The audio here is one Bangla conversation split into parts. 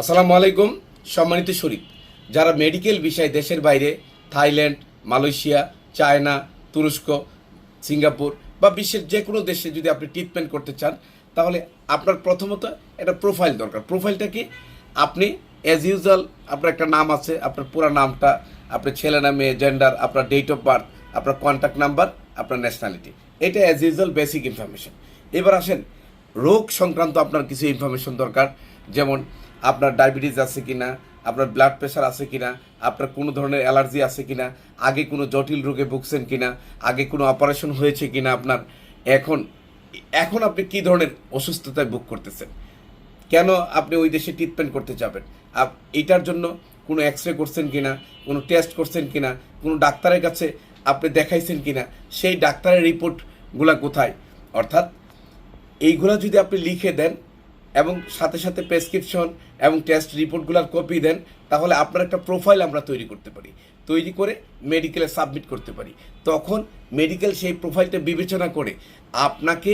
আসসালামু আলাইকুম, সম্মানিত শরীফ। যারা মেডিকেল বিষয়ে দেশের বাইরে, থাইল্যান্ড, মালয়েশিয়া, চায়না, তুরস্ক, সিঙ্গাপুর বা বিশ্বের যে কোনো দেশে যদি আপনি ট্রিটমেন্ট করতে চান, তাহলে আপনার প্রথমত একটা প্রোফাইল দরকার। প্রোফাইলটা কি? আপনি অ্যাজ ইউজুয়াল আপনার একটা নাম আছে, আপনার পুরো নামটা, আপনার ছেলে নামে জেন্ডার আপনার ডেট অফ বার্থ আপনার কন্ট্যাক্ট নাম্বার আপনার ন্যাশনালিটি এটা অ্যাজ ইউজুয়াল বেসিক ইনফরমেশন এবার আসেন, রোগ সংক্রান্ত আপনার কিছু ইনফরমেশন দরকার, যেমন আপনার ডায়াবেটিস আছে কি না আপনার ব্লাড প্রেশার আছে কিনা, আপনার কোনো ধরনের অ্যালার্জি আছে কিনা, আগে কোনো জটিল রোগে ভুগছেন কিনা, আগে কোনো অপারেশন হয়েছে কিনা আপনার, এখন এখন আপনি কি ধরনের অসুস্থতায় ভোগ করতেছেন? কেন আপনি ওই দেশে ট্রিটমেন্ট করতে যাবেন? এটার জন্য কোনো এক্স রে করছেন কিনা, কোনো টেস্ট করছেন কিনা, কোনো ডাক্তারের কাছে আপনি দেখাইছেন কিনা, সেই ডাক্তারের রিপোর্টগুলা কোথায়? অর্থাৎ, এইগুলা যদি আপনি লিখে দেন এবং সাথে সাথে প্রেসক্রিপশন এবং টেস্ট রিপোর্টগুলোর কপি দেন, তাহলে আপনার একটা প্রোফাইল আমরা তৈরি করতে পারি। তৈরি করে মেডিকেলে সাবমিট করতে পারি। তখন মেডিকেল সেই প্রোফাইলটা বিবেচনা করে আপনাকে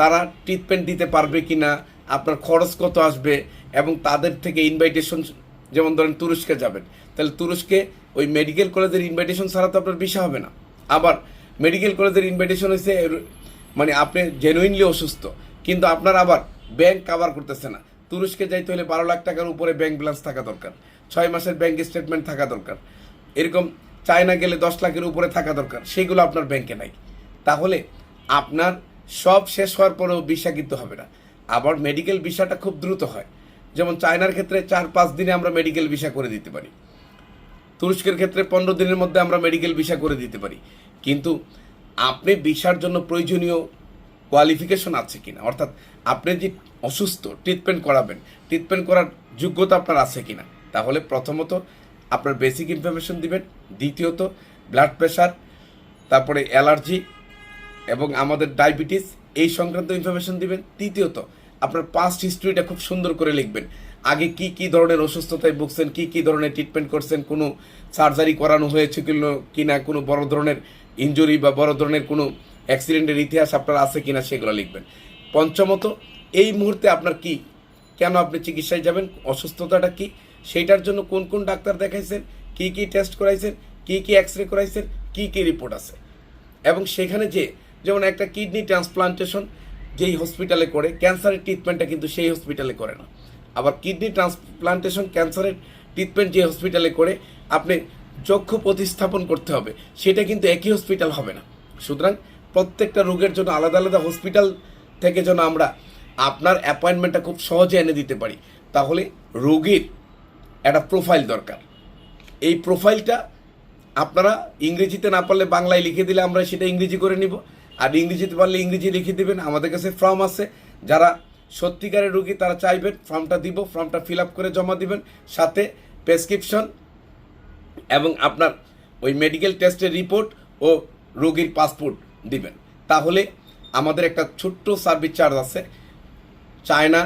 তারা ট্রিটমেন্ট দিতে পারবে কি না আপনার খরচ কত আসবে এবং তাদের থেকে ইনভাইটেশন যেমন ধরেন তুরস্কে যাবেন, তাহলে তুরস্কে ওই মেডিকেল কলেজের ইনভাইটেশন ছাড়া তো আপনার বিষয় হবে না। আবার মেডিকেল কলেজের ইনভাইটেশন হয়েছে মানে আপনি জেনুইনলি অসুস্থ, কিন্তু আপনার আবার ব্যাংক কাভার করতেছে না। তুরস্কে যাইতে হলে বারো লাখ টাকার উপরে ব্যাংক ব্যালেন্স থাকা দরকার। ছয় মাসের ব্যাংক স্টেটমেন্ট থাকা দরকার। এরকম চায়না গেলে দশ লাখের উপরে থাকা দরকার। সেগুলো আপনার ব্যাংকে নাই। তাহলে আপনার সব শেষ হওয়ার পরেও ভিসা কিন্তু হবে না। আবার মেডিকেল ভিসাটা খুব দ্রুত হয়। যেমন চায়নার ক্ষেত্রে চার পাঁচ দিনে আমরা মেডিকেল ভিসা করে দিতে পারি। তুরস্কের ক্ষেত্রে পনেরো দিনের মধ্যে আমরা মেডিকেল ভিসা করে দিতে পারি। কিন্তু আপনি ভিসার জন্য প্রয়োজনীয় কোয়ালিফিকেশন আছে কিনা? অর্থাৎ আপনি যে অসুস্থ ট্রিটমেন্ট করাবেন ট্রিটমেন্ট করার যোগ্যতা আপনার আছে কি না তাহলে প্রথমত আপনার বেসিক ইনফরমেশন দিবেন, দ্বিতীয়ত ব্লাড প্রেশার তারপরে অ্যালার্জি এবং আমাদের ডায়াবেটিস এই সংক্রান্ত ইনফরমেশন দিবেন। তৃতীয়ত আপনার পাস্ট হিস্ট্রিটা খুব সুন্দর করে লিখবেন। আগে কি কি ধরনের অসুস্থতায় ভুগছেন, কি কি ধরনের ট্রিটমেন্ট করছেন, কোনো সার্জারি করানো হয়েছে কিনা কিনা, কোনো বড় ধরনের ইনজুরি বা বড় ধরনের কোনো অ্যাক্সিডেন্টের ইতিহাস আপনার আছে কিনা সেগুলো লিখবেন। পঞ্চমত, এই মুহূর্তে আপনার কি? কেন আপনি চিকিৎসায় যাবেন? অসুস্থতাটা কি? সেইটার জন্য কোন কোন ডাক্তার দেখাইছেন? কি কি টেস্ট করাইছেন? কি কি এক্স রে করাইছেন? কি কি রিপোর্ট আছে? এবং সেখানে যে, যেমন একটা কিডনি ট্রান্সপ্লান্টেশন যেই হসপিটালে করে ক্যান্সারের ট্রিটমেন্টটা কিন্তু সেই হসপিটালে করে না। আবার কিডনি ট্রান্সপ্লান্টেশন ক্যান্সারের ট্রিটমেন্ট যে হসপিটালে করে, আপনি চক্ষু প্রতিস্থাপন করতে হবে। সেটা কিন্তু একই হসপিটাল হবে না। সুতরাং প্রত্যেকটা রোগের জন্য আলাদা আলাদা হসপিটাল থেকে যেন আমরা আপনার অ্যাপয়েন্টমেন্টটা খুব সহজে এনে দিতে পারি, তাহলে রোগীর একটা প্রোফাইল দরকার। এই প্রোফাইলটা আপনারা ইংরেজিতে না পারলে বাংলায় লিখে দিলে আমরা সেটা ইংরেজি করে নিব। আর ইংরেজিতে পারলে ইংরেজি লিখে দেবেন। আমাদের কাছে ফর্ম আছে। যারা সত্যিকারের রোগী, তারা চাইবেন ফর্মটা দিব ফর্মটা ফিল আপ করে জমা দিবেন। সাথে প্রেসক্রিপশন এবং আপনার ওই মেডিকেল টেস্টের রিপোর্ট ও রোগীর পাসপোর্ট দিবেন। তাহলে আমাদের একটা ছোট্ট সার্ভিস চার্জ আছে। চায়না,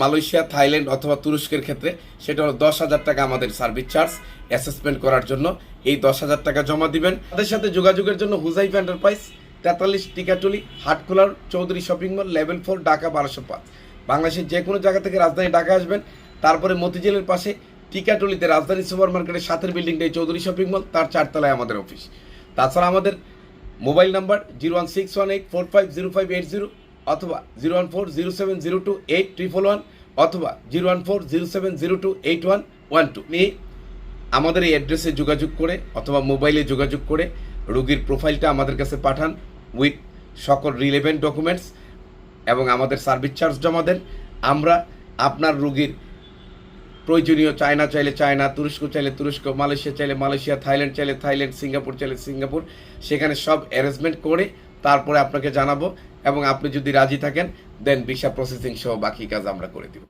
মালয়েশিয়া, থাইল্যান্ড অথবা তুরস্কের ক্ষেত্রে সেটা হলো দশ হাজার টাকা আমাদের সার্ভিস চার্জ অ্যাসেসমেন্ট করার জন্য। এই দশ হাজার টাকা জমা দিবেন। তাদের সাথে যোগাযোগের জন্য হুজাইফ এন্টারপ্রাইজ তেতাল্লিশ Tikatuli, হাটখোলার Chowdhury shopping mall level four Dhaka বারোশো পাঁচ। বাংলাদেশের যে কোনো জায়গা থেকে রাজধানী ঢাকা আসবেন। তারপরে মতিঝিলের পাশে টিকাটুলিতে রাজধানী সুপার মার্কেটের সাথের বিল্ডিংটাই চৌধুরী শপিং মল তার চারতলায় আমাদের অফিস তাছাড়া আমাদের mobile number zero one six one eight four five zero five eight zero অথবা zero one four zero seven zero two eight triple one অথবা zero one four zero seven zero two eight one one two. নিয়ে আমাদের এই অ্যাড্রেসে যোগাযোগ করে অথবা মোবাইলে যোগাযোগ করে রোগীর প্রোফাইলটা আমাদের কাছে পাঠান উইথ সকল রিলেভেন্ট ডকুমেন্টস এবং আমাদের সার্ভিস চার্জ জমা দেন। আমরা আপনার রোগীর প্রয়োজনীয় চায়না চাইলে চায়না, তুরস্ক চাইলে তুরস্ক, মালয়েশিয়া চাইলে মালয়েশিয়া, থাইল্যান্ড চাইলে থাইল্যান্ড, সিঙ্গাপুর চাইলে সিঙ্গাপুর। সেখানে সব অ্যারেঞ্জমেন্ট করে তারপরে আপনাকে জানাব এবং আপনি যদি রাজি থাকেন দেন ভিসা প্রসেসিং সহ বাকি কাজ আমরা করে দিব।